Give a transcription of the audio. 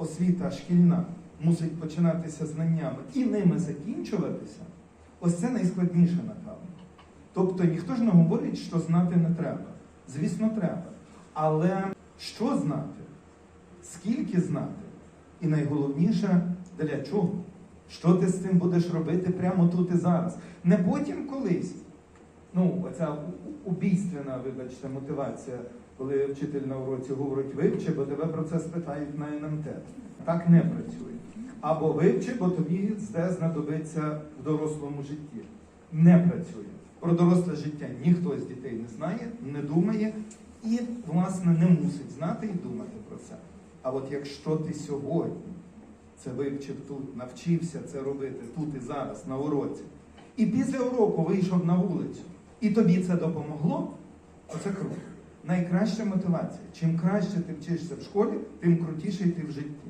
освіта шкільна мусить починатися знаннями і ними закінчуватися, ось це найскладніше, напевно. Тобто ніхто ж не говорить, що знати не треба. Звісно, треба. Але що знати? Скільки знати? І найголовніше, для чого? Що ти з цим будеш робити прямо тут і зараз? Не потім колись. Ну, оця убійственна, вибачте, мотивація, коли вчитель на уроці говорить вивчи, бо тебе про це спитають на НМТ. Так не працює. Або вивчи, бо тобі це знадобиться в дорослому житті. Не працює. Про доросле життя ніхто з дітей не знає, не думає і, власне, не мусить знати і думати про це. А от якщо ти сьогодні це вивчив тут, навчився це робити тут і зараз, на уроці, і після уроку вийшов на вулицю, і тобі це допомогло, оце круто. Найкраща мотивація. Чим краще ти вчишся в школі, тим крутіший ти в житті.